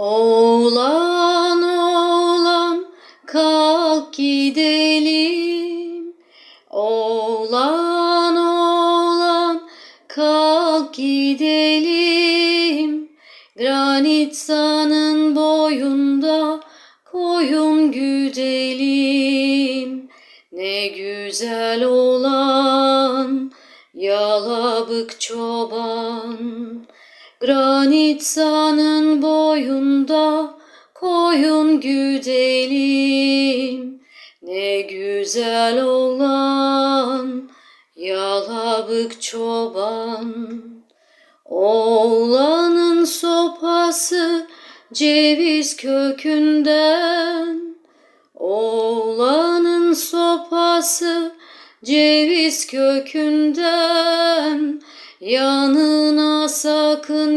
Oğlan oğlan kalk gidelim. Oğlan oğlan kalk gidelim. Granitsa'nın boyunda koyun güdelim. Ne güzel olan yalabık çoban. Granitsa'nın boyunda koyun güdelim. Ne güzel olan yalabık çoban. Oğlanın sopası ceviz kökünden. Oğlanın sopası ceviz kökünden. Yanına sakın